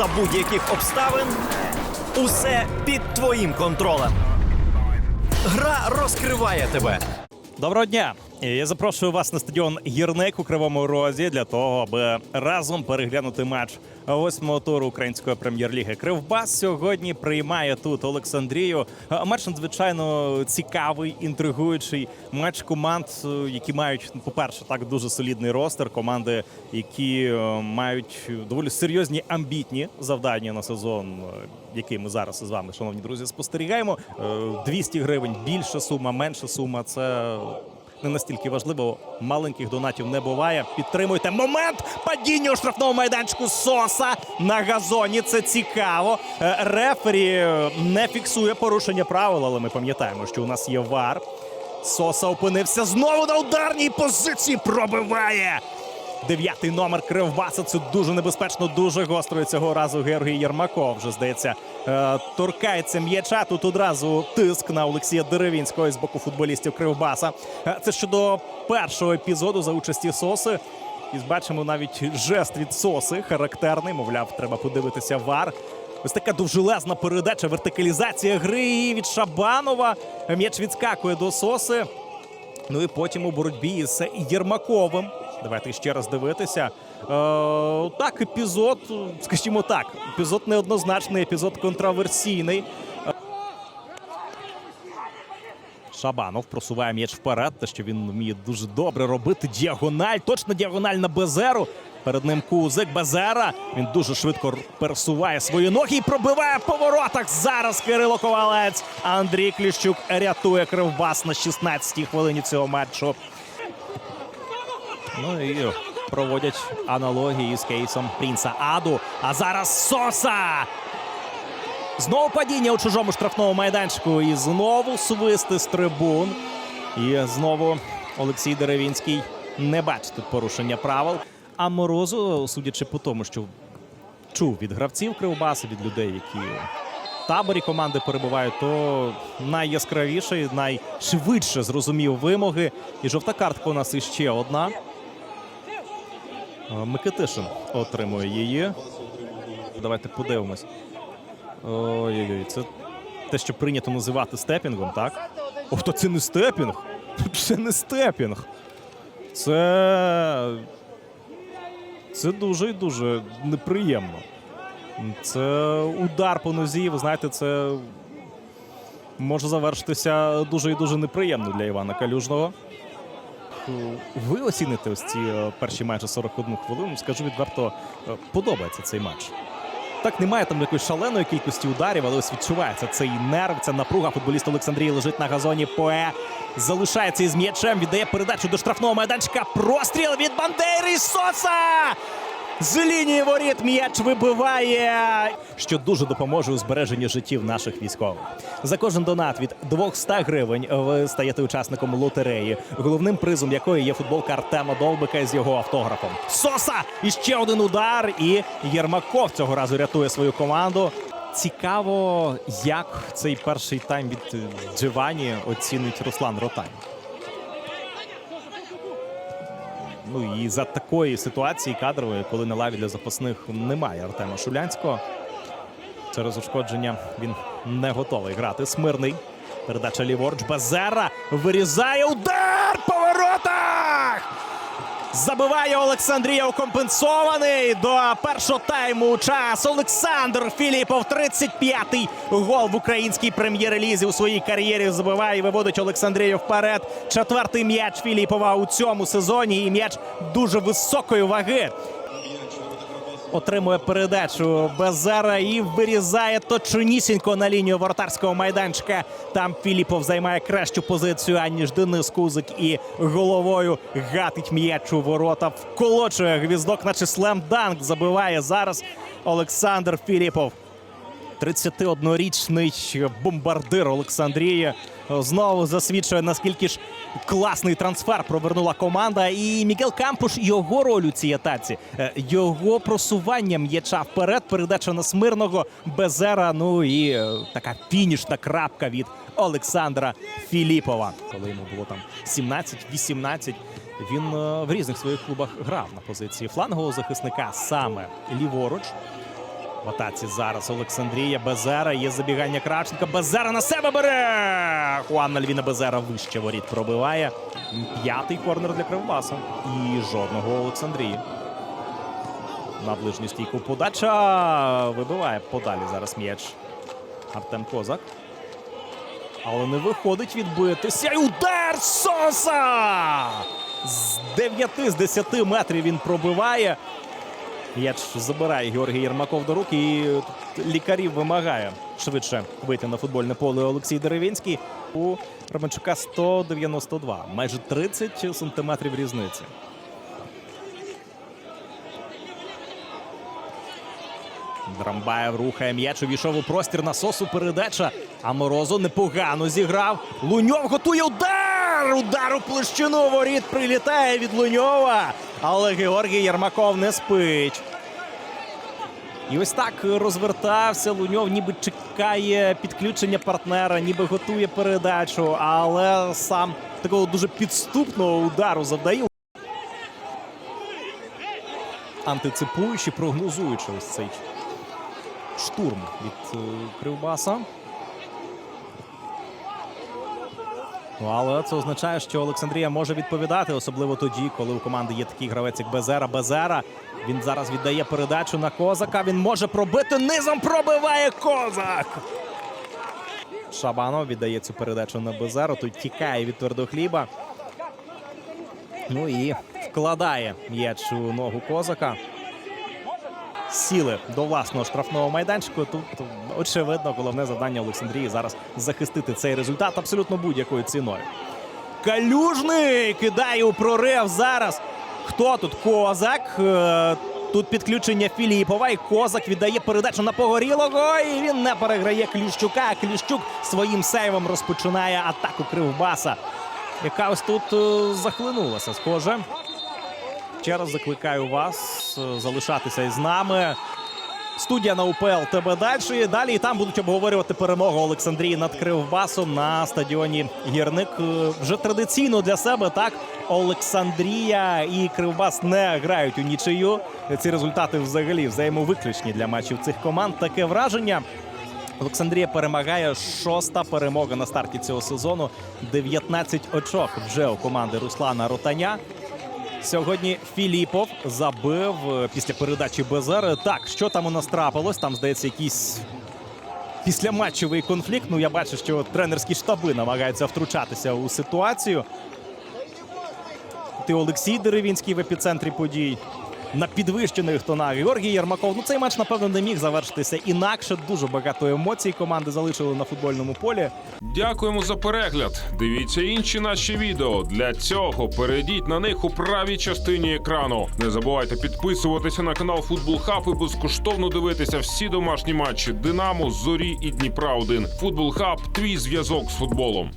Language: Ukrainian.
за будь-яких обставин. Усе під твоїм контролем. Гра розкриває тебе. Доброго дня! Я запрошую вас на стадіон Гірник у Кривому Розі для того, аби разом переглянути матч восьмого туру української прем'єр-ліги. Кривбас сьогодні приймає тут Олександрію. Матч надзвичайно цікавий, інтригуючий. Матч команд, е, які мають, ну, по-перше, так дуже солідний ростер. Команди, які е, мають доволі серйозні амбітні завдання на сезон, е, який ми зараз із вами, шановні друзі, спостерігаємо. Е, 200 гривень більша сума, менша сума. Це не настільки важливо. Маленьких донатів не буває. Підтримуйте момент падіння у штрафному майданчику Соса на газоні. Це цікаво. Е, Рефері е, не фіксує порушення правил, але ми пам'ятаємо, що у нас є вар. Соса опинився знову на ударній позиції. Пробиває. Дев'ятий номер Кривбаса. Це дуже небезпечно, дуже гостро. Цього разу Георгій Єрмаков вже здається е, торкається м'яча. Тут одразу тиск на Олексія Деревінського з боку футболістів Кривбаса. Е, Це щодо першого епізоду за участі Соси. І бачимо навіть жест від Соси характерний. Мовляв, треба подивитися вар. Ось така довжелезна передача, вертикалізація гри від Шабанова. М'яч відскакує до Соси. Ну і потім у боротьбі із Єрмаковим. Давайте ще раз дивитися. Е, так, епізод, скажімо так, епізод неоднозначний, епізод контроверсійний. Е, Шабанов просуває м'яч вперед, те, що він вміє дуже добре робити. Діагональ, точно діагональ на Безеру. Перед ним Кузик Безера. Він дуже швидко пересуває свої ноги і пробиває по воротах. Зараз Кирило Ковалець. Андрій Кліщук рятує Кривбас на 16-й хвилині цього матчу. Ну і проводять аналогії з кейсом Прінца Аду. А зараз Соса! Знову падіння у чужому штрафному майданчику. І знову свисти з трибун. І знову Олексій Деревінський не бачить тут порушення правил. А Морозу, судячи по тому, що чув від гравців Кривбаса, від людей, які в таборі команди перебувають, то найяскравіше, найшвидше зрозумів вимоги. І жовта картка у нас іще одна. Микитишин отримує її. Давайте подивимось. Ой-ой-ой, це те, що прийнято називати степінгом, так? Ох, то це не степінг. Це не степінг. Це. Це дуже і дуже неприємно. Це удар по нозі. Ви знаєте, це може завершитися дуже і дуже неприємно для Івана Калюжного. Ви оціните ось ці е, перші майже 41 хвилину. Скажу відверто, е, подобається цей матч. Так, немає там якоїсь шаленої кількості ударів, але ось відчувається цей нерв, ця напруга. Футболіст Олександрії лежить на газоні. Пое залишається із м'ячем. Віддає передачу до штрафного майданчика. Простріл від Бандери Соса! З лінії воріт м'яч вибиває, що дуже допоможе у збереженні життів наших військових. За кожен донат від 200 гривень ви стаєте учасником лотереї, головним призом якої є футболка Артема Довбика з його автографом. Соса! І ще один удар. І Єрмаков цього разу рятує свою команду. Цікаво, як цей перший тайм від Дживані оцінить Руслан Ротань. Ну і за такої ситуації кадрової, коли на лаві для запасних немає Артема Шулянського. Через ушкодження він не готовий грати. Смирний. Передача ліворуч. Базера вирізає удар! Забиває Олександрія укомпенсований. до першого тайму час. Олександр Філіпов, 35-й гол в українській прем'єр-лізі у своїй кар'єрі забиває і виводить Олександрію вперед. Четвертий м'яч Філіпова у цьому сезоні. І м'яч дуже високої ваги. Отримує передачу Безера і вирізає точнісінько на лінію вратарського майданчика. Там Філіпов займає кращу позицію, аніж Денис Кузик і головою гатить м'яч у ворота. Вколочує гвіздок, наче слем-данк забиває зараз Олександр Філіпов. 31-річний бомбардир Олександрії знову засвідчує, наскільки ж класний трансфер провернула команда. І Мігел Кампуш його роль у цій атаці, е, його просування м'яча вперед, передача на смирного Безера. Ну і е, така фінішна крапка від Олександра Філіпова. Коли йому було там 17-18, він е, в різних своїх клубах грав на позиції флангового захисника саме ліворуч. В атаці зараз Олександрія Безера. Є забігання Кравченка. Безера на себе бере. Хуан Альвіна Безера вище воріт пробиває. П'ятий корнер для Кривбаса. І жодного Олександрії. На ближню стійку подача. Вибиває подалі зараз м'яч. Артем Козак. Але не виходить відбитися. І удар Соса! З 9 з 10 метрів він пробиває. М'яч забирає Георгій Єрмаков до рук і лікарів вимагає швидше вийти на футбольне поле Олексій Деревінський. У Романчука 192. Майже 30 сантиметрів різниці. Драмбаєв рухає м'яч, увійшов у простір насосу передача. А Морозо непогано зіграв. Луньов готує удар! Удар у площину воріт прилітає від Луньова. Але Георгій Єрмаков не спить. І ось так розвертався. Луньов ніби чекає підключення партнера, ніби готує передачу, але сам такого дуже підступного удару завдає. Антиципуючи, прогнозуючи ось цей штурм від е, Кривбаса. Ну, але це означає, що Олександрія може відповідати, особливо тоді, коли у команди є такий гравець, як Безера. Безера. Він зараз віддає передачу на Козака. Він може пробити низом. Пробиває Козак. Шабанов віддає цю передачу на Безеру. Тут тікає від твердохліба. Ну і вкладає м'яч у ногу Козака. Сіли до власного штрафного майданчику. Тут очевидно головне завдання Олександрії зараз захистити цей результат абсолютно будь-якою ціною. Калюжний кидає у прорив зараз. Хто тут? Козак. Е, Тут підключення Філіпова. І Козак віддає передачу на погорілого. І він не переграє Кліщука. Кліщук своїм сейвом розпочинає атаку Кривбаса, яка ось тут е, захлинулася. Схоже. Ще раз закликаю вас е, залишатися із нами. Студія на УПЛ тебе далі. Далі і там будуть обговорювати перемогу Олександрії над Кривбасом на стадіоні Гірник. Е, Вже традиційно для себе так Олександрія і Кривбас не грають у нічию. Ці результати взагалі взаємовиключні для матчів цих команд. Таке враження. Олександрія перемагає шоста перемога на старті цього сезону. 19 очок вже у команди Руслана Ротаня. Сьогодні Філіпов забив е, після передачі Безер. Так, що там у нас трапилось? Там, здається, якийсь післяматчевий конфлікт. Ну, я бачу, що тренерські штаби намагаються втручатися у ситуацію. Ти Олексій Деревінський в епіцентрі подій. На підвищених тонах Георгій Єрмаков. Ну цей матч, напевно, не міг завершитися інакше. Дуже багато емоцій команди залишили на футбольному полі. Дякуємо за перегляд. Дивіться інші наші відео. Для цього перейдіть на них у правій частині екрану. Не забувайте підписуватися на канал Футбол Хаб і безкоштовно дивитися всі домашні матчі Динамо, Зорі і Дніпра 1 Футбол Хаб твій зв'язок з футболом.